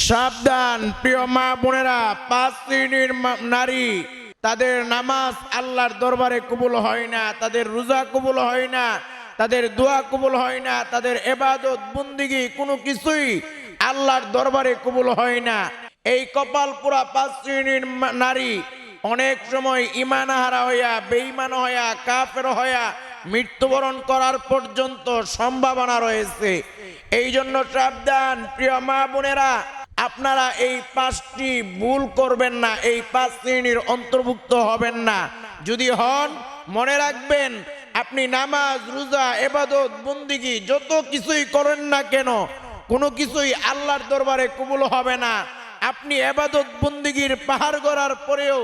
সাবধান, প্রিয় মা বোনেরা, পাঁচ শ্রেণির নারী, তাদের নামাজ আল্লাহর দরবারে কবুল হয় না, তাদের রোজা কবুল হয় না, তাদের দোয়া কবুল হয় না, তাদের এবাদত, বন্দিগি, কোনো কিছুই আল্লাহর দরবারে কবুল হয় না। এই কপাল পুরা পাঁচ শ্রেণির নারী অনেক সময় ইমান হারা হইয়া, বেঈমান হইয়া, কাফের হইয়া মৃত্যুবরণ করার পর্যন্ত সম্ভাবনা রয়েছে। এই জন্য সাবধান, প্রিয় মা বোনেরা আপনারা এই পাঁচটি ভুল করবেন না, এই পাঁচ শ্রেণির অন্তর্ভুক্ত হবেন না। যদি হন, মনে রাখবেন, আপনি নামাজ, রোজা, এবাদত, বন্দিগি, যত কিছুই করেন না কেন, কোনো কিছুই আল্লাহর দরবারে কবুল হবে না। আপনি এবাদত, বন্দিগির পাহাড় গড়ার পরেও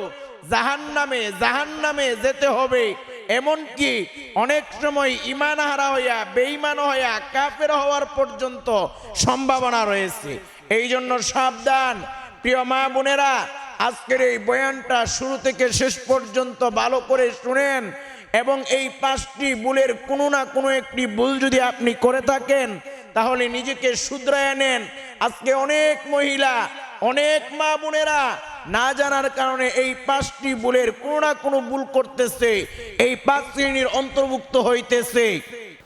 জাহান নামে জাহান নামে যেতে হবে। এমনকি অনেক সময় ইমান হারা হইয়া, বেঈমান হইয়া কাফের হওয়ার পর্যন্ত সম্ভাবনা রয়েছে। এই জন্য সাবধান। প্রিয় মা বোনেরা, আজকের এই বয়ানটা শুরু থেকে শেষ পর্যন্ত ভালো করে শুনেন এবং এই পাঁচটি ভুলের কোনো না কোনো একটি ভুল যদি আপনি করে থাকেন, তাহলে নিজেকে শুধরায় নেন। আজকে অনেক মহিলা, অনেক মা বোনেরা না জানার কারণে এই পাঁচটি ভুলের কোনো না কোনো ভুল করতেছে, এই পাঁচ শ্রেণির অন্তর্ভুক্ত হইতেছে।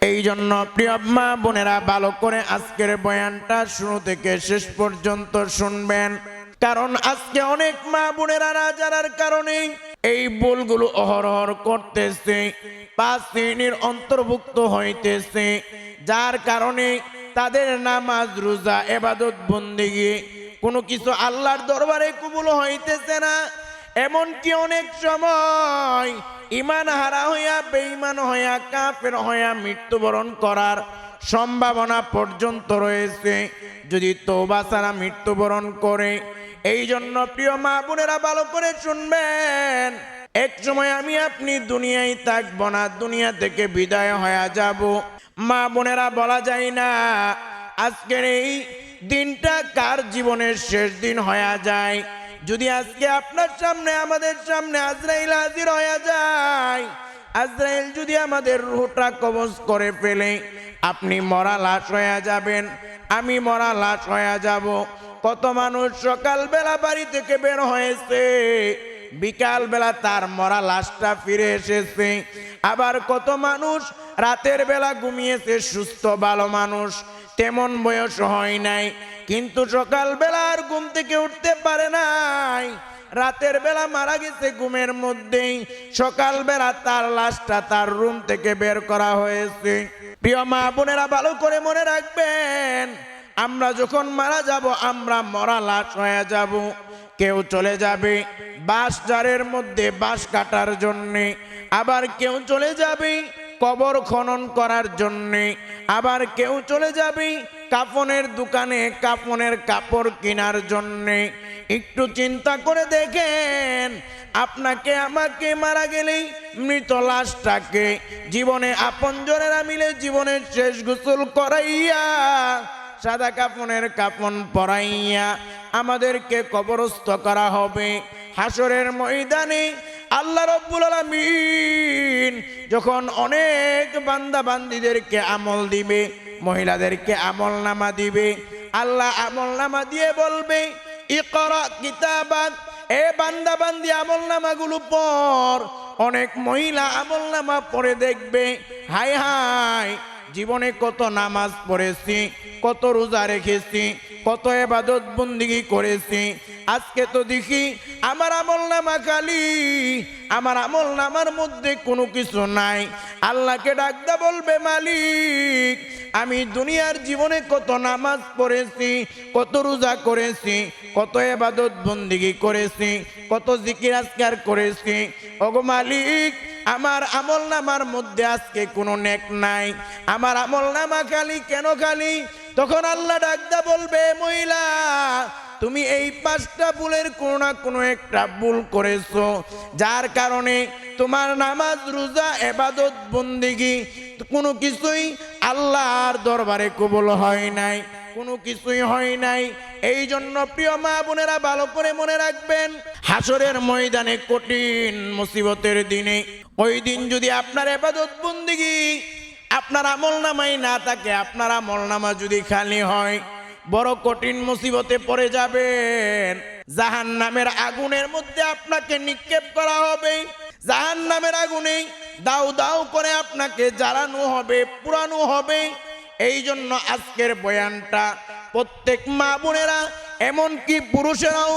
এই জন্য প্রিয় মা বোনেরা, ভালো করে আজকের বয়ানটা শুরু থেকে শেষ পর্যন্ত শুনবেন। কারণ আজকে অনেক মা বোনেরা না জানার কারণে এই ভুলগুলো অহরহর করতেছে, পাঁচ শ্রেণির অন্তর্ভুক্ত হইতেছে। যার কারণে তাদের নামাজ, রোজা, এবাদত, বন্দিগি কোনো কিছু আল্লাহর দরবারে কবুল হইতেছে না। এমনকি অনেক সময় ইমান হারা হইয়া, বেঈমান হইয়া, কাফের হইয়া মৃত্যুবরণ করার সম্ভাবনা পর্যন্ত রয়েছে। যদি তৌবা ছাড়া মৃত্যুবরণ করে এই জন্য প্রিয় মা বোনেরা ভালো করে শুনবেন। এক সময় আমি আপনি দুনিয়ায় থাকব না, দুনিয়া থেকে বিদায় হয়ে যাব। মা বোনেরা বলা যায় না, আজকের এই দিনটা কার জীবনের শেষ দিন হয়ে যায়? যদি আজকে আপনার সামনে, আমাদের সামনে আজরাইল হাজির হয়ে যায়, আজরাইল যদি আমাদের রুহটা কবজ করে ফেলে, আপনি মরা লাশ হয়ে যাবেন, আমি মরা লাশ হয়ে যাব। কত মানুষ সকালবেলা বাড়ি থেকে বের হয়েছে বিকাল বেলা তার মরা লাশটা ফিরে এসেছে। আবার কত মানুষ রাতের বেলা ঘুমিয়েছে, সুস্থ, ভালো মানুষ। তেমন বয়স হয় নাই, কিন্তু সকালবেলা আর ঘুম থেকে উঠতে পারে নাই। রাতের বেলা মারা গেছে ঘুমের মধ্যেই, সকালবেলা তার লাশটা তার রুম থেকে বের করা হয়েছে। প্রিয় মা বোনেরা, ভালো করে মনে রাখবেন, আমরা যখন মারা যাব, আমরা মরা লাশ হয়ে যাব। কেউ চলে যাবে বাস জারের মধ্যে বাঁশ কাটার জন্যে, আবার কেউ চলে যাবে কবর খনন করার জন্যে। আবার কেউ চলে যাবে কাফনের দোকানে কাফনের কাপড় কেনার জন্যে। একটু চিন্তা করে দেখেন, আপনাকে, আমাকে মারা গেলেই মৃত লাশটাকে জীবনে আপন আপনজনেরা মিলে জীবনের শেষ গোসল করাইয়া, সাদা কাপনের কাপন পরাইয়া আমাদেরকে কবরস্থ করা হবে। হাসরের ময়দানে আল্লাহ রব্বুল আলামিন যখন অনেক বান্দা বান্দিদেরকে আমল দিবে, মহিলাদেরকে আমল নামা দিবে, আল্লাহ আমল নামা দিয়ে বলবে, ইকরা কিতাবাক এ বান্দা বান্দি আমল নামাগুলো পর অনেক মহিলা আমল নামা পড়ে দেখবে হাই হাই জীবনে কত নামাজ পড়েছি, কত রোজা রেখেছি, কত এবাদত বন্দিগি করেছি, আজকে তো দেখি আমার আমল নামা খালি, আমার আমল নামার মধ্যে কোনো কিছু নাই। আল্লাহকে ডাকদা বলবে, মালিক, আমি দুনিয়ার জীবনে কত নামাজ পড়েছি, কত রোজা করেছি, কত এবাদত বন্দিগি করেছি, কত জিকির আজকার করেছি। ওগো মালিক, আমার আমল নামার মধ্যে আজকে কোনো নেক নাই। আমার আমল নামা খালি, কেন খালি? তখন আল্লাহ ডাকদা বলবে, মহিলা তুমি এই পাঁচটা ভুলের কোনো না কোনো একটা ভুল করেছ। যার কারণে তোমার নামাজ, রোজা, এবাদত, বন্দিগি কোনো কিছুই আল্লাহর দরবারে কবুল হয় নাই, কোনো কিছুই হয় নাই। এই জন্য প্রিয় মা বোনেরা, ভালো করে মনে রাখবেন হাসরের ময়দানে কঠিন মুসিবতের দিনে ওই দিন যদি আপনার এবাদত, বন্দিগি আপনার আমল নামাই না থাকে, আপনার আমল নামা যদি খালি হয় বড় কঠিন মুসিবতে পড়ে যাবেন। জাহান নামের আগুনের মধ্যে আপনাকে নিক্ষেপ করা হবে। জাহান নামের আগুনে দাউ দাউ করে আপনাকে জ্বালানো হবে পুরানো হবে। এই জন্য আজকের বয়ানটা প্রত্যেক মা বোনেরা, এমনকি পুরুষেরাও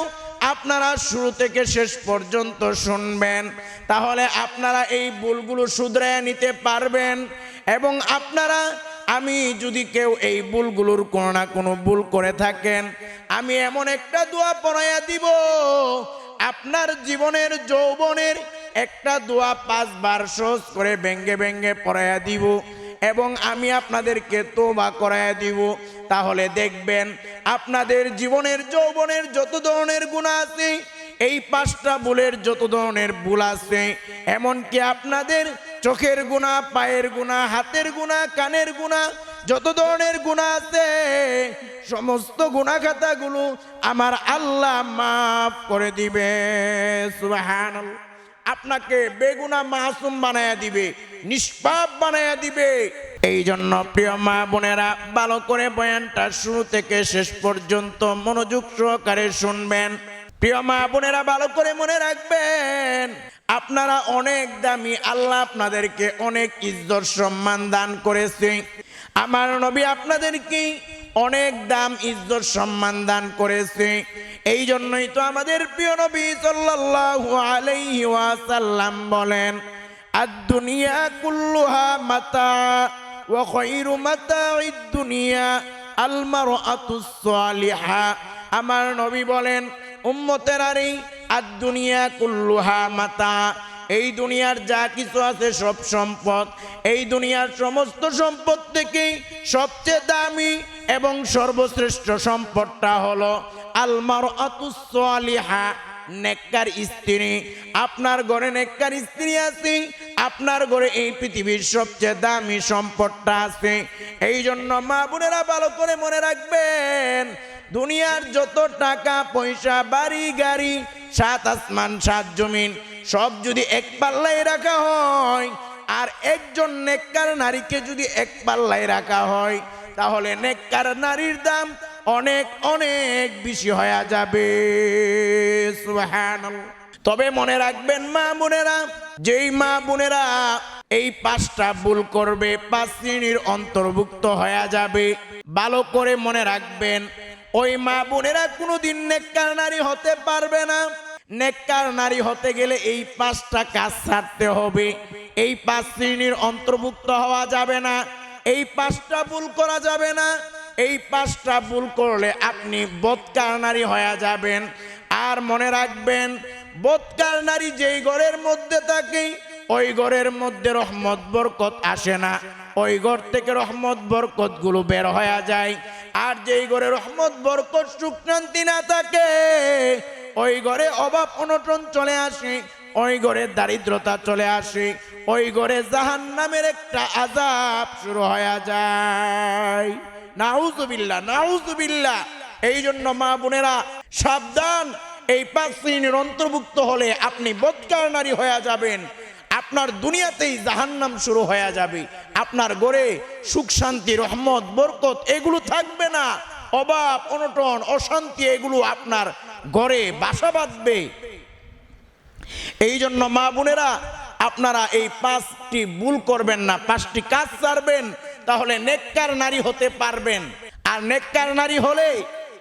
আপনারা শুরু থেকে শেষ পর্যন্ত শুনবেন, তাহলে আপনারা এই ভুলগুলো শুধরায় নিতে পারবেন এবং আপনারা, আমি যদি কেউ এই ভুলগুলোর কোনো না কোনো ভুল করে থাকেন, আমি এমন একটা দোয়া পড়াইয়া দিব, আপনার জীবনের যৌবনের একটা দোয়া পাঁচবার সহজ করে ব্যঙ্গে ব্যঙ্গে পড়াইয়া দিব এবং আমি আপনাদেরকে তোবা করাইয়া দিব। তাহলে দেখবেন আপনাদের জীবনের, যৌবনের যত ধরনের গুণা আছে, এই পাঁচটা ভুলের যত ধরনের ভুল আছে, এমনকি আপনাদের চোখের গুণা, পায়ের গুণা, হাতের গুণা, কানের গুণা, যত ধরনের গুণা আছে, সমস্ত গুণা খাতাগুলো আমার আল্লাহ মাফ করে দিবে, সুবহানাল্লাহ। আপনাকে বেগুনা মাসুম বানায়া দিবে, নিষ্পাপ বানায়া দিবে। এই জন্য প্রিয় মা বোনেরা, ভালো করে বয়ানটা শুরু থেকে শেষ পর্যন্ত মনোযোগ সহকারে শুনবেন। প্রিয় মা বোনেরা, ভালো করে মনে রাখবেন, আপনারা অনেক দামি আল্লাহ আপনাদেরকে অনেক ইজ্জত সম্মান দান করেছে। আমার নবী আপনাদেরকে অনেক দাম ইজ্জত সম্মান দান করেছে। এই জন্যই তো আমাদের প্রিয় নবী সাল্লাল্লাহু আলাইহি ওয়াসাল্লাম বলেন, আদ-দুনিয়া কুল্লুহা মাতা ওয়া খায়রু মাতা'id দুনিয়া আল মারআতুস সালিহা আমার নবী বলেন, উম্মতেরারি আদ-দুনিয়া কুল্লুহা মাতা, এই দুনিয়ার যা কিছু আছে সব সম্পদ, এই দুনিয়ার সমস্ত সম্পদ থেকেই সবচেয়ে দামি এবং সর্বশ্রেষ্ঠ সম্পদটা হলো আলমার আতুসালিহা নেককার স্ত্রী। আপনার ঘরে নেককার স্ত্রী আছে, আপনার ঘরে এই পৃথিবীর সবচেয়ে দামি সম্পদটা আছে। এই জন্য মা বোনেরা ভালো করে মনে রাখবেন, দুনিয়ার যত টাকা, পয়সা, বাড়ি, গাড়ি, সাত আসমান, সাত জমিন, সব যদি এক পাল্লায় রাখা হয়, আর একজন নেককার নারীকে যদি এক পাল্লায় রাখা হয় তাহলে নেককার নারীর দাম অনেক অনেক বেশি হয়ে যাবে। তবে মনে রাখবেন, মা বোনেরা, যেই মা বোনেরা এই পাঁচটা ভুল করবে, পাঁচ শ্রেণির অন্তর্ভুক্ত হয়ে যাবে। ভালো করে মনে রাখবেন, ওই মা বোনেরা কোনোদিন নেককার নারী হতে পারবে না। নেককার নারী হতে গেলে এই পাঁচটা কাজ ছাড়তে হবে। এই পাঁচ শ্রেণির অন্তর্ভুক্ত হওয়া যাবে না। এই পাঁচটা ভুল করা যাবে না। এই পাঁচটা ভুল করলে আপনি বৎকার নারী হয়ে যাবেন। আর মনে রাখবেন, বৎকার নারী যেই ঘরের মধ্যে থাকে, ওই ঘরের মধ্যে রহমত, বরকত আসে না। ওই ঘর থেকে রহমত বরকতগুলো বের হয়ে যায়। আর যেই ঘরে রহমত, বরকত সুখ শান্তি না থাকে, ওই ঘরে অভাব, অনটন চলে আসে। ওই ঘরে দারিদ্রতা চলে আসে, ওই ঘরে জাহান নামের একটা আজাব শুরু হয়ে যায়। নাউজুবিল্লাহ নাউজুবিল্লাহ। এই জন্য মা বোনেরা, সাবধান, এই পাঁচ শ্রেণির অন্তর্ভুক্ত হলে আপনি বৎকার নারী হয়ে যাবেন। আপনার দুনিয়াতেই জাহান্নাম শুরু হয়ে যাবে। আপনার গড়ে সুখ, শান্তি, রহমত, বরকত এগুলো থাকবে না। অভাব অনটন, অশান্তি এগুলো আপনার ঘরে বাসা বাঁধবে। এই জন্য মা বোনেরা, আপনারা এই পাঁচটি ভুল করবেন না, পাঁচটি কাজ ছাড়বেন, তাহলে নেককার নারী হতে পারবেন। আর নেককার নারী হলে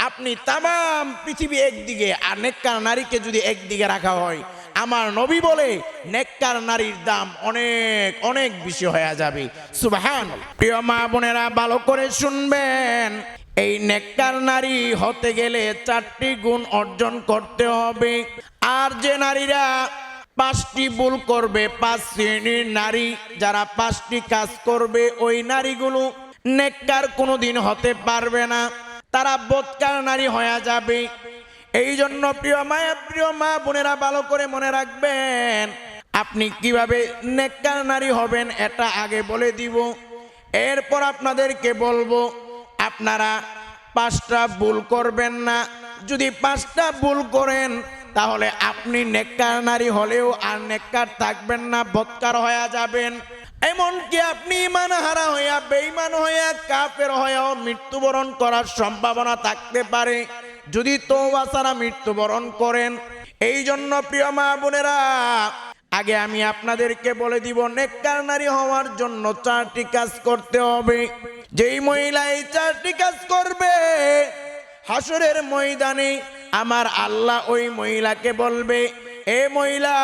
আপনি তাম পৃথিবী একদিকে, আর নেককার নারীকে যদি একদিকে রাখা হয়, আমার নবী বলে নেককার নারীর দাম অনেক অনেক বেশি হয়ে যাবে। সুবহান প্রিয় মা বোনেরা, ভালো করে শুনবেন। এই নেককার নারী হতে গেলে চারটি গুণ অর্জন করতে হবে। আর যে নারীরা পাঁচটি ভুল করবে, পাঁচ শ্রেণির নারী যারা পাঁচটি কাজ করবে, ওই নারীগুলো নেককার কোনোদিন হতে পারবে না। তারা বোধকার নারী হয়ে যাবে। এই জন্য প্রিয় মায়া, প্রিয় মা বোনেরা ভালো করে মনে রাখবেন, আপনি কীভাবে নেককার নারী হবেন এটা আগে বলে দিব। এরপর আপনাদেরকে বলব আপনারা পাঁচটা ভুল করবেন না। যদি পাঁচটা ভুল করেন, তাহলে আপনি নেককার নারী হলেও আর নেককার থাকবেন না, বৎকার হয়ে যাবেন। এমনকি আপনি ইমান হারা হইয়া বেইমান হইয়া কাপের হইয়াও মৃত্যুবরণ করার সম্ভাবনা থাকতে পারে। যদি তওবা ছাড়া মৃত্যুবরণ করেন এই জন্য প্রিয় মা বোনেরা আগে আমি আপনাদেরকে বলে দিব নেককার নারী হওয়ার জন্য চারটি কাজ করতে হবে। যেই মহিলা এই চারটি কাজ করবে, হাসরের ময়দানে আমার আল্লাহ ওই মহিলাকে বলবে, এ মহিলা,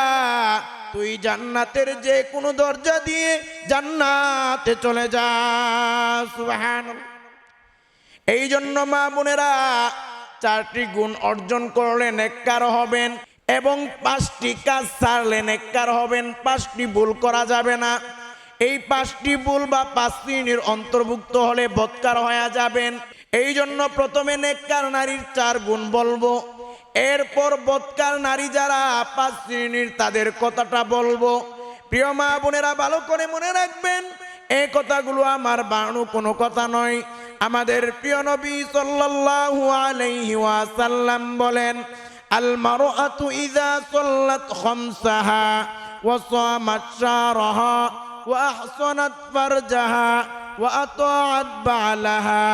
তুই জান্নাতের যে কোনো দরজা দিয়ে জান্নাতে চলে যা। এই জন্য মা বোনেরা, চারটি গুণ অর্জন করলে নেককার হবেন। এবং পাঁচটি কাজ ছাড়লে নেককার হবেন, পাঁচটি ভুল করা যাবে না। এই পাঁচটি ভুল বা পাঁচ শ্রেণির অন্তর্ভুক্ত হলে বৎকার হয়ে যাবেন। এই জন্য প্রথমে নেককার নারীর চার গুণ বলব। এরপর বৎকার নারী যারা, পাঁচ শ্রেণির তাদের কথাটা বলব। প্রিয় মা বোনেরা, ভালো করে মনে রাখবেন, এই কথাগুলো আমার বাণু কোনো কথা নয়। আমাদের প্রিয় নবী সাল্লাল্লাহু আলাইহি ওয়াসাল্লাম বলেন আল মারআতু ইযা সাল্লাত খামসাহা ওয়া সামাত শাহরাহা ওয়া আহসানাত ফারজাহা ওয়া আতাআত বালাহা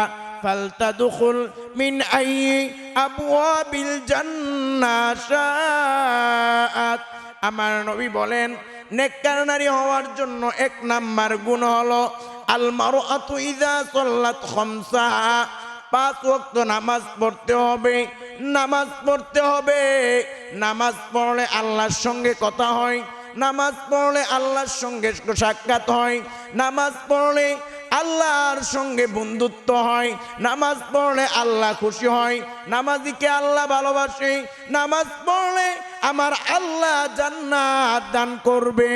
فلتدخل من أي أبواب الجنة شاءت আমার নবী বলেন নেককার নারী হওয়ার জন্য এক নাম্বার গুণ হলো আল মারআতু ইযা সাল্লাত খামসাহা পাঁচ ওয়াক্ত নামাজ পড়তে হবে। নামাজ পড়তে হবে। নামাজ পড়লে আল্লাহর সঙ্গে কথা হয়। নামাজ পড়লে আল্লাহর সঙ্গে সাক্ষাৎ হয়। নামাজ পড়লে আল্লাহর সঙ্গে বন্ধুত্ব হয়। নামাজ পড়লে আল্লাহ খুশি হয়। নামাজিকে আল্লাহ ভালোবাসে। নামাজ পড়লে আমার আল্লাহ জান্নাত দান করবে।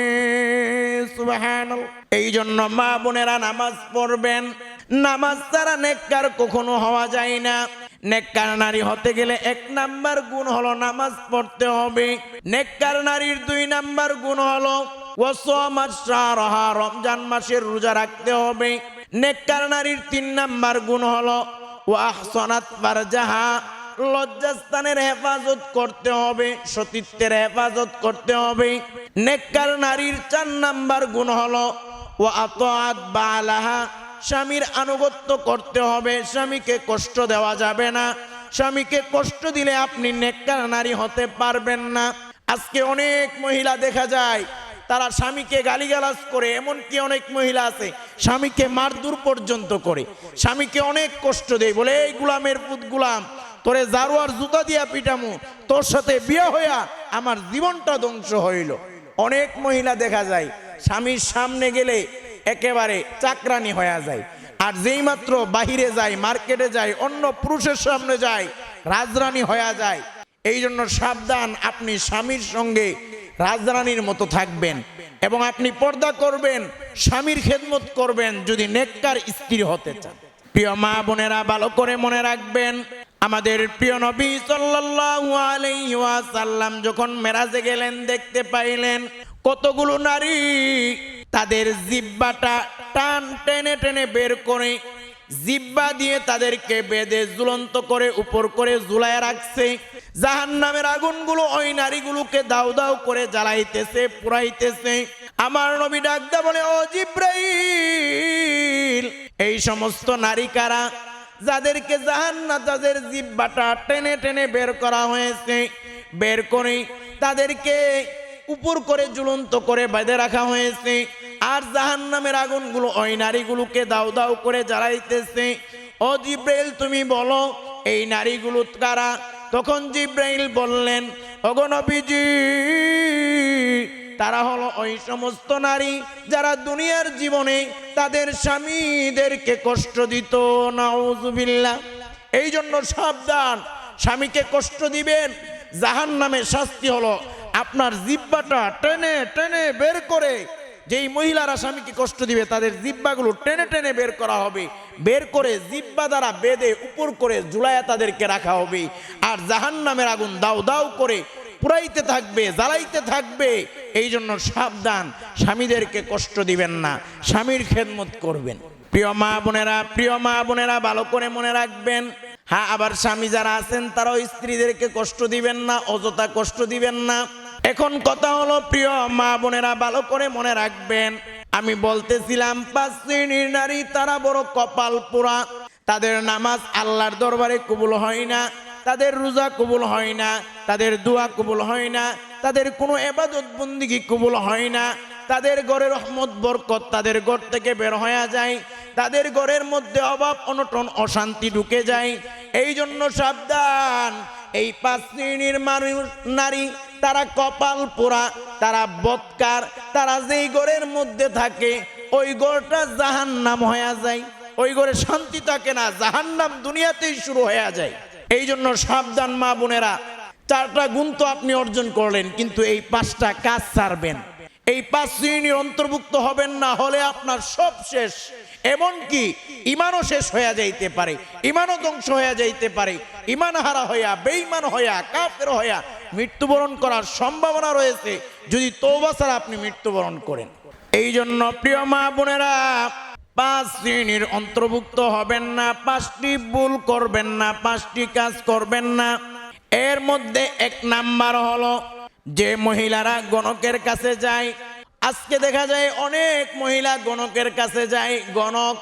এই জন্য মা বোনেরা নামাজ পড়বেন। নামাজ ছাড়া নেককার কখনো হওয়া যায় না। নেককার নারী হতে গেলে এক নাম্বার গুণ হলো নামাজ পড়তে হবে। নেককার নারীর দুই নাম্বার গুণ হলো রমজান মাসের রোজা রাখতে হবে। নেককার নারীর তিন নাম্বার গুণ হলো ওয়াহসানাত ফারজাহা, লজ্জাস্থানের হেফাজত করতে হবে, সতীত্বের হেফাজত করতে হবে। নেককার নারীর চার নাম্বার গুণ হলো ও আতাত বালাহা স্বামীর আনুগত্য করতে হবে, স্বামীকে কষ্ট দেওয়া যাবে না। স্বামীকে কষ্ট দিলে আপনি নেককার নারী হতে পারবেন না। আজকে অনেক মহিলা দেখা যায়, তারা স্বামীকে গালিগালাজ করে, এমনকি অনেক মহিলা আছে, স্বামীকে মারদুর পর্যন্ত করে। স্বামীকে অনেক কষ্ট দেয়, বলে, এই গুলামের পুত গুলাম, তোরে জারুয়ার জুতা দিয়া পিটামু, তোর সাথে বিয়ে হইয়া আমার জীবনটা ধ্বংস হইল। অনেক মহিলা দেখা যায়, স্বামীর সামনে গেলে একেবারে চাকরানি হয়ে যায়। আর যেই মাত্র বাহিরে যায়, মার্কেটে যায়, অন্য পুরুষের সামনে যায়, রাজরানী হয়ে যায়। এই জন্য সাবধান, আপনি স্বামীর সঙ্গে রাজরানীর মতো থাকবেন এবং আপনি পর্দা করবেন, স্বামীর খেদমত করবেন যদি নেককার স্ত্রী হতে চান। প্রিয় মা বোনেরা, ভালো করে মনে রাখবেন, আমাদের প্রিয় নবী ওয়াসাল্লাম যখন মেরাজে গেলেন, দেখতে পাইলেন কতগুলো নারী তাদের জিব্বাটা টান টেনে টেনে বের করে, জিব্বা দিয়ে তাদেরকে বেঁধে ঝুলন্ত করে, উপর করে ঝুলায় রাখছে। জাহান নামের আগুনগুলো ওই নারীগুলোকে দাউ দাউ করে জ্বালাইতেছে পুরাইতেছে আমার নবী ডাকদা বলে, ও জিব্রাইল! এই সমস্ত নারী কারা? যাদেরকে জাহান্না তাদের জিব্বাটা টেনে টেনে বের করা হয়েছে। বের করে তাদেরকে উপর করে ঝুলন্ত করে বেঁধে রাখা হয়েছে। আর জাহান নামের আগুনগুলো ওই নারীগুলোকে দাউ দাউ করে জ্বালাইতেছে। ও জিব্রাইল, তুমি বলো, এই নারীগুলো কারা? তখন জিব্রাইল বললেন অগনবীজি তারা হলো ওই সমস্ত নারী যারা দুনিয়ার জীবনে তাদের স্বামীদেরকে কষ্ট দিত। নাউজুবিল্লাহ এই জন্য সাবধান, স্বামীকে কষ্ট দিবেন। জাহান নামে শাস্তি হলো আপনার জিব্বাটা টেনে টেনে বের করে, যেই মহিলারা স্বামীকে কষ্ট দিবে, তাদের জিব্বাগুলো টেনে টেনে বের করা হবে। বের করে জিব্বা দ্বারা বেঁধে উপর করে জুলাইয়া তাদেরকে রাখা হবে। আর জাহান নামের আগুন দাও দাও করে পুরাইতে থাকবে, জ্বালাইতে থাকবে। এই জন্য সাবধান, স্বামীদেরকে কষ্ট দিবেন না, স্বামীর খেদমত করবেন। প্রিয় মা বোনেরা, প্রিয় মা বোনেরা, ভালো করে মনে রাখবেন। হ্যাঁ আবার স্বামী যারা আছেন, তারাও স্ত্রীদেরকে কষ্ট দিবেন না, অযথা কষ্ট দিবেন না। এখন কথা হলো, প্রিয় মা বোনেরা, ভালো করে মনে রাখবেন। আমি বলতেছিলাম, পাঁচ শ্রেণির নারী, তারা বড় কপাল পোড়া। তাদের নামাজ আল্লাহর দরবারে কবুল হয় না, তাদের রোজা কবুল হয় না, তাদের দোয়া কবুল হয় না, তাদের কোনো এবাদত বন্দিগি কবুল হয় না। তাদের ঘরের রহমত, বরকত তাদের ঘর থেকে বের হয়ে যায়। তাদের ঘরের মধ্যে অভাব, অনটন, অশান্তি ঢুকে যায়। এই জন্য সাবধান, এই পাঁচ শ্রেণির মানুষ, নারী তারা কপাল পোড়া, তারা বৎকার, তারা যেই ঘরের মধ্যে থাকে, ওই ঘরটা জাহান নাম হয়ে যায়। ওই ঘরে শান্তি থাকে না জাহান নাম দুনিয়াতেই শুরু হয়ে যায়। এই জন্য সাবধান মা বোনেরা, চারটা গুণ তো আপনি অর্জন করলেন, কিন্তু এই পাঁচটা কাজ ছাড়বেন। এই পাঁচ শ্রেণির অন্তর্ভুক্ত হবেন না, হলে আপনার সব শেষ। এমনকি ইমানও শেষ হয়ে যাইতে পারে, ইমানও ধ্বংস হয়ে যাইতে পারে। ইমান হারা হইয়া বেইমান হইয়া, কাফের হইয়া মৃত্যুবরণ করার সম্ভাবনা রয়েছে। যদি তৌবা ছাড়া আপনি মৃত্যুবরণ করেন। এই জন্য প্রিয় মা বোনেরা, পাঁচ শ্রেণির অন্তর্ভুক্ত হবেন না, পাঁচটি ভুল করবেন না, পাঁচটি কাজ করবেন না। এর মধ্যে এক নাম্বার হলো, যে মহিলারা গণকের কাছে যায়, আজকে দেখা যায় অনেক মহিলা গণকের কাছে যায়। গণক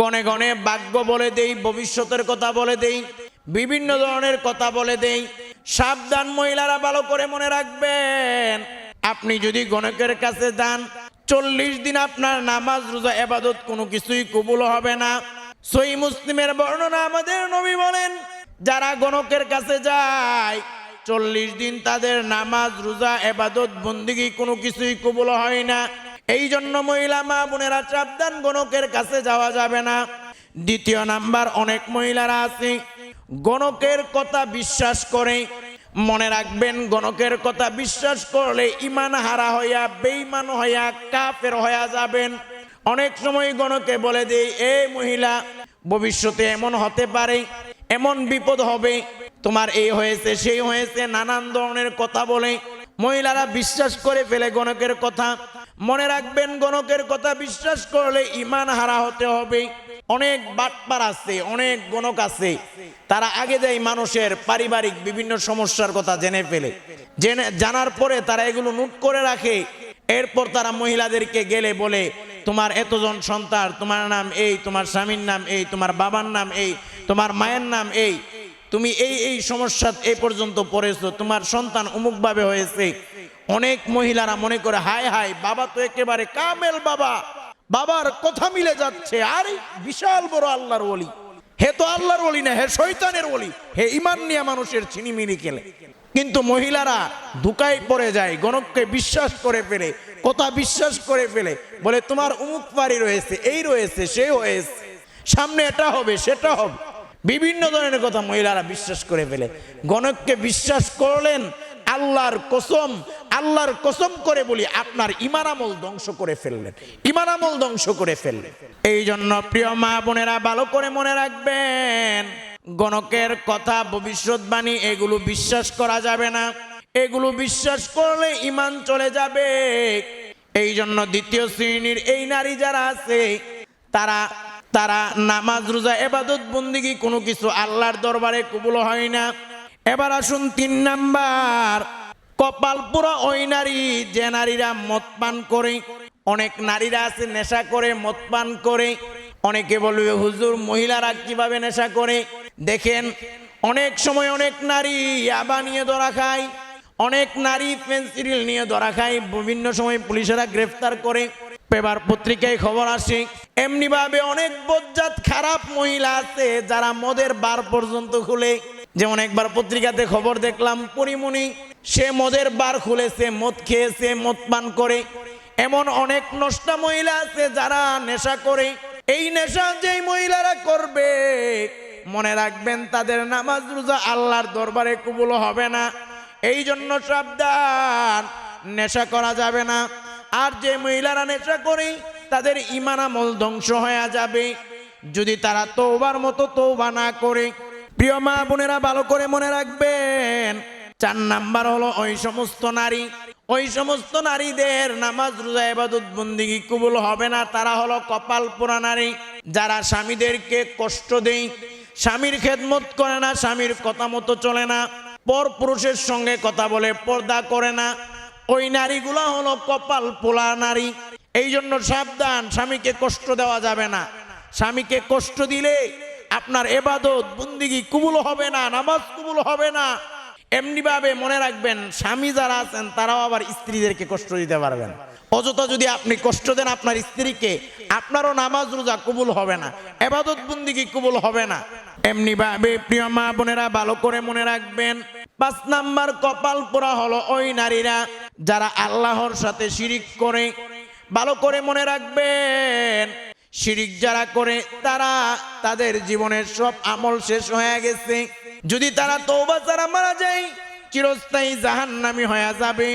গনে গনে ভাগ্য বলে দেই, ভবিষ্যতের কথা বলে দেই, বিভিন্ন ধরনের কথা বলে দেই। সাবধান মহিলারা ভালো করে মনে রাখবেন। আপনি যদি গণকের কাছে যান, চল্লিশ দিন আপনার নামাজ, রোজা, এবাদত কোনো কিছুই কবুল হবে না। সই মুসলিমের বর্ণনা আমাদের নবী বলেন, যারা গণকের কাছে যায়, চল্লিশ দিন তাদের নামাজ, রোজা, এবাদত, বন্দিগি কোনো কিছুই কবুল হয় না। এই জন্য মহিলা, মা বোনেরা সাবধান গণকের কাছে যাওয়া যাবে না। দ্বিতীয় নাম্বার, অনেক মহিলারা আছে গণকের কথা বিশ্বাস করে, মনে রাখবেন, গণকের কথা বিশ্বাস করলে ইমান হারা হইয়া বেইমান হইয়া, কাফের হইয়া যাবেন। অনেক সময় গণকে বলে দেই, এ মহিলা, ভবিষ্যতে এমন হতে পারে, এমন বিপদ হবে, তোমার এই হয়েছে সেই হয়েছে, নানান ধরনের কথা বলে। মহিলারা বিশ্বাস করে ফেলে গণকের কথা। মনে রাখবেন, গণকের কথা বিশ্বাস করলে ইমান হারা হতে হবে। অনেক বাটপার আছে, অনেক গণক আছে। তারা আগে যাই মানুষের পারিবারিক বিভিন্ন সমস্যার কথা জেনে ফেলে। জেনে, জানার পরে তারা এগুলো নোট করে রাখে। এরপর তারা মহিলাদেরকে গেলে বলে, তোমার এতজন সন্তান, তোমার নাম এই, তোমার স্বামীর নাম এই, তোমার বাবার নাম এই, তোমার মায়ের নাম এই। তুমি এই এই সমস্যা এই পর্যন্ত পড়েছো, তোমার সন্তান অমুকভাবে হয়েছে। অনেক মহিলারা মনে করে, হায় হায়, বাবা তো একেবারে কামেল বাবা। বাবার কথা মিলে যাচ্ছে। আর, বিশাল বড় আল্লাহর ওলি। হে তো আল্লাহর ওলি না, হে শৈতানের ওলি। হে ইমান নিয়ে মানুষের চিনিমিনি খেলে। কিন্তু মহিলারা ধুকায় পড়ে যায়, গণককে বিশ্বাস করে ফেলে, কথা বিশ্বাস করে ফেলে। বলে, তোমার উমুক বাড়ি রয়েছে, এই রয়েছে, সে হয়েছে। সামনে এটা হবে, সেটা হবে। বিভিন্ন ধরনের কথা মহিলারা বিশ্বাস করে ফেলে। গণককে বিশ্বাস করলেন আল্লাহর কসম আল্লাহর কসম করে বলি, আপনার ইমান আমল ধ্বংস করে ফেললেন। ইমান আমল ধ্বংস করে ফেললেন। এই জন্য প্রিয় মা বোনেরা, ভালো করে মনে রাখবেন, গণকের কথা, ভবিষ্যৎবাণী, এগুলো বিশ্বাস করা যাবে না। এগুলো বিশ্বাস করলে ইমান চলে যাবে। এই জন্য দ্বিতীয় শ্রেণির এই নারী যারা আছে, তারা তারা নামাজ, রোজা, এবাদত, বন্দিগি, কোনো কিছু আল্লাহর দরবারে কবুল হয় না। এবার আসুন তিন নাম্বার। কপাল পুরো ওই নারী, যে নারীরা মদ পান করে, অনেক নারীরা আছে নেশা করে, মদ পান করে। অনেকে বলবে, হুজুর, মহিলারা কীভাবে নেশা করে? দেখেন, অনেক সময় অনেক নারী ইয়াবা নিয়ে ধরা খায়, অনেক নারী পেন্সিল নিয়ে ধরা খায়। বিভিন্ন সময় পুলিশেরা গ্রেফতার করে, পেপার পত্রিকায় খবর আসে। এমনিভাবে অনেক বজ্জাত খারাপ মহিলা আছে যারা মদের বার পর্যন্ত খুলে। যেমন একবার পত্রিকাতে খবর দেখলাম, পরিমণি সে মদের বার খুলেছে মদ খেয়েছে মদ পান করে। এমন অনেক নষ্টা মহিলা আছে যারা নেশা করে। এই নেশা যেই মহিলারা করবে, মনে রাখবেন তাদের নামাজ রোজা আল্লাহর দরবারে কবুল হবে না। এই জন্য সাবধান, নেশা করা যাবে না। আর যে মহিলারা নেশা করে, তাদের ইমান আমল ধ্বংস হয়ে যাবে। যদি তারা তৌবার মতো তৌবা না করে প্রিয় মা বোনেরা, ভালো করে মনে রাখবেন, চার নাম্বার হলো ওই সমস্ত নারী। ওই সমস্ত নারীদের নামাজ, রোজা এবাদত বন্দিগি কবুল হবে না। তারা হলো কপাল পোড়া নারী। যারা স্বামীদেরকে কষ্ট দেয়, স্বামীর খেদমত করে না, স্বামীর কথা মতো চলে না, পর পুরুষের সঙ্গে কথা বলে, পর্দা করে না। ওই নারীগুলো হলো কপাল পোলা নারী। এই জন্য সাবধান, স্বামীকে কষ্ট দেওয়া যাবে না। স্বামীকে কষ্ট দিলে আপনার এবাদত, বন্দিগি কুবুল হবে না, নামাজ কুবুল হবে না। এমনি ভাবে মনে রাখবেন, স্বামী যারা আছেন, তারাও আবার স্ত্রীদেরকে কষ্ট দিতে পারবেন। অযথা যদি আপনি কষ্ট দেন আপনার স্ত্রীকে, আপনারও নামাজ রোজা কবুল হবে না, এবাদত, বন্দিগি কবুল হবে না। এমনি ভাবে প্রিয় মা বোনেরা, ভালো করে মনে রাখবেন, পাঁচ নাম্বার কপাল পোড়া হলো ওই নারীরা যারা আল্লাহর সাথে শিরিক করে। ভালো করে মনে রাখবেন শিরিক যারা করে, তারা তাদের জীবনের সব আমল শেষ হয়ে গেছে। যদি তারা তৌবা ছাড়া মারা যায়, চিরস্থায়ী জাহান্নামী হয়ে যাবে।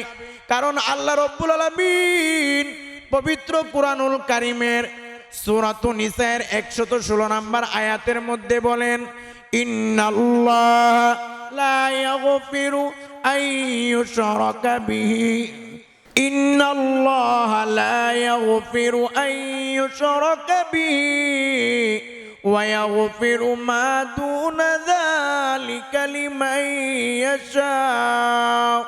কারণ আল্লাহ রব্বুল আলামিন পবিত্র কুরআনুল কারিমের সূরাত নিসায়ের 116 নম্বর আয়াতের মধ্যে বলেন, ইন্নাল্লাহ লা ইয়াগফিরু আন বিহি। إن الله لا يغفر أن يشرك به ويغفر ما دون ذلك لمن يشاء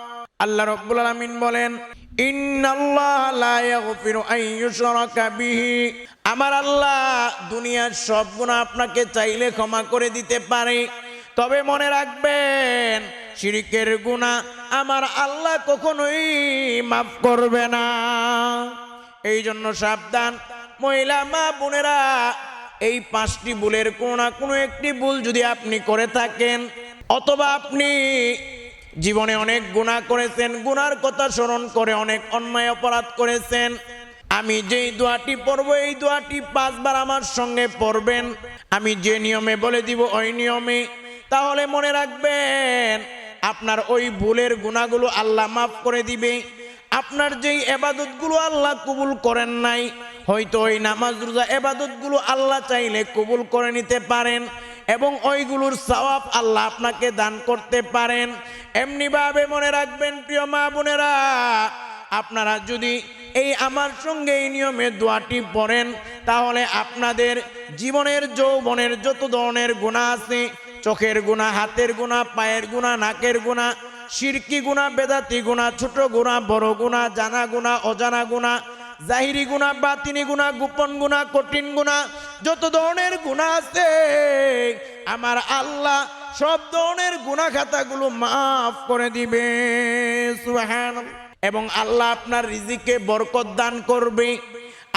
আল্লাহ রব্বুল আলামিন বলেন ইন্নাল্লাহ লা ইয়াগফিরু আন ইউশরাকা বিহি আমার আল্লাহ দুনিয়ার সব গুনাহ আপনাকে চাইলে ক্ষমা করে দিতে পারে তবে মনে রাখবেন, শিরিকের গুণা আমার আল্লাহ কখনোই মাফ করবে না। এই জন্য সাবধান, মহিলা, মা, বোনেরা, এই পাঁচটি ভুলের কোনো না কোনো একটি ভুল যদি আপনি করে থাকেন, অথবা আপনি জীবনে অনেক গুণা করেছেন গুনার কথা স্মরণ করে অনেক অন্যায় অপরাধ করেছেন, আমি যেই দোয়াটি পড়ব, এই দোয়াটি পাঁচবার আমার সঙ্গে পড়বেন, আমি যে নিয়মে বলে দিব, ওই নিয়মে তাহলে মনে রাখবেন, আপনার ওই ভুলের গুণাগুলো আল্লাহ মাফ করে দিবে। আপনার যেই এবাদতগুলো আল্লাহ কবুল করেন নাই, হয়তো ওই নামাজ রোজা এবাদতগুলো আল্লাহ চাইলে কবুল করে নিতে পারেন এবং ওইগুলোর সওয়াব আল্লাহ আপনাকে দান করতে পারেন। এমনিভাবে মনে রাখবেন, প্রিয় মা বোনেরা, আপনারা যদি এই আমার সঙ্গে এই নিয়মে দোয়াটি পড়েন, তাহলে আপনাদের জীবনের, যৌবনের যত ধরনের গুণা আছে চোখের গুণা, হাতের গুণা, পায়ের গুণা, নাকের গুণা, সিরকি গুণা, বেদাতি গুণা, ছোট গুণা, বড় গুণা, জানা গুণা, অজানা গুণা, জাহিরি গুণা, বাতিনি গুণা, গোপন গুণা, কঠিন গুণা, যত ধরনের গুণা আছে, আমার আল্লাহ সব ধরনের গুণা খাতাগুলো মাফ করে দিবে, সুবহানাল্লাহ। এবং আল্লাহ আপনার রিজিকে বরকত দান করবে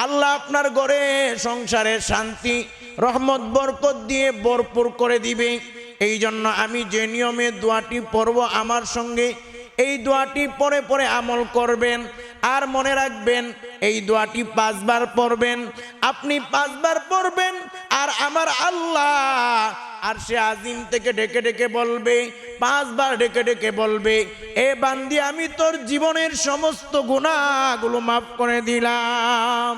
আল্লাহ আপনার ঘরে সংসারে শান্তি, রহমত, বরকত দিয়ে ভরপুর করে দিবে। এই জন্য আমি যে নিয়মে দোয়াটি পড়ব আমার সঙ্গে, এই দোয়াটি পরে পরে আমল করবেন। আর মনে রাখবেন, এই দোয়াটি পাঁচবার পড়বেন। আপনি পাঁচবার পড়বেন, আর আমার আল্লাহ আর সে আজিম থেকে ডেকে ডেকে বলবে, পাঁচবার ডেকে ডেকে বলবে, এ বান্দি, আমি তোর জীবনের সমস্ত গুণাগুলো মাফ করে দিলাম।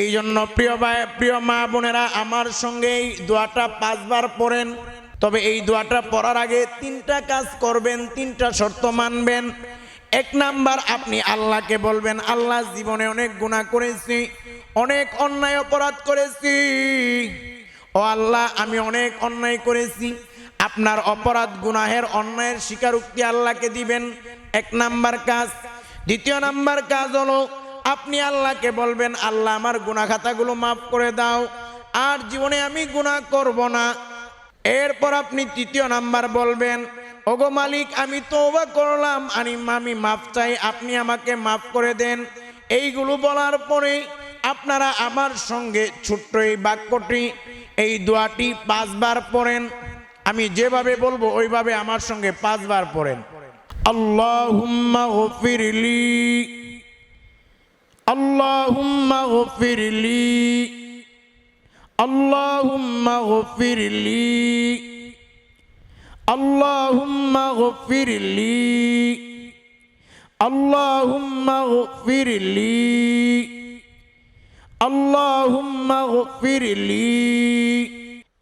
এই জন্য প্রিয় ভাই, প্রিয় মা বোনেরা, আমার সঙ্গে এই দোয়াটা পাঁচবার পড়েন। তবে এই দোয়াটা পড়ার আগে তিনটা কাজ করবেন, তিনটা শর্ত মানবেন। এক নাম্বার, আপনি আল্লাহকে বলবেন, আল্লাহ জীবনে অনেক গুণা করেছি, অনেক অন্যায় অপরাধ করেছি। ও আল্লাহ, আমি অনেক অন্যায় করেছি। আপনার অপরাধ গুনাহের অন্যায়ের স্বীকারোক্তি আল্লাহকে দিবেন। এক নাম্বার কাজ। দ্বিতীয় নাম্বার কাজ হলো, আপনি আল্লাহকে বলবেন, আল্লাহ, আমার গুনা খাতাগুলো মাফ করে দাও। আর জীবনে আমি গুনাহ করব না। এরপর আপনি তৃতীয় নাম্বার বলবেন, ওগো মালিক, আমি তওবা করলাম। আমি আমি মাফ চাই। আপনি আমাকে মাফ করে দেন। এইগুলো বলার পরে আপনারা আমার সঙ্গে ছোট্ট এই বাক্যটি এই দোয়াটি পাঁচবার পড়েন। আমি যেভাবে বলব, ওইভাবে আমার সঙ্গে পাঁচবার পড়েন। আল্লাহুম্মা গফিরলি। আল্লাহুম্মা গফিরলি। আল্লাহুম্মা গফিরলি। আল্লাহুম্মা গফিরলি। আল্লাহুম্মা গফিরলি।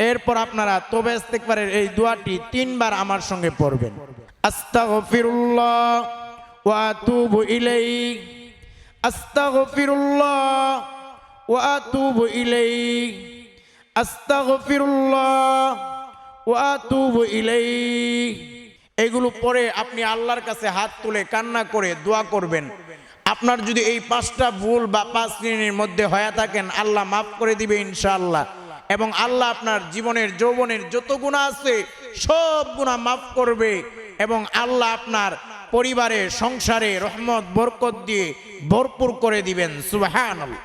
এরপর আপনারা তবে ইস্তেগফারের এই দোয়াটি তিনবার আমার সঙ্গে পড়বেন। আস্তাগফিরুল্লাহ ওয়া আতুবু ইলাইহি আস্তাগফিরুল্লাহ ওয়া আতুবু ইলাইহি আস্তাগফিরুল্লাহ ওয়া আতুবু ইলাইহি এগুলো পরে আপনি আল্লাহর কাছে হাত তুলে কান্না করে দোয়া করবেন। আপনার যদি এই পাঁচটা ভুল বা পাঁচ শ্রেণির মধ্যে হয়ে থাকেন, আল্লাহ মাফ করে দিবে ইনশাআল্লাহ। এবং আল্লাহ আপনার জীবনের, যৌবনের যত গুণা আছে, সব গুণা মাফ করবে। এবং আল্লাহ আপনার পরিবারে, সংসারে রহমত, বরকত দিয়ে ভরপুর করে দিবেন, সুবহানাল্লাহ।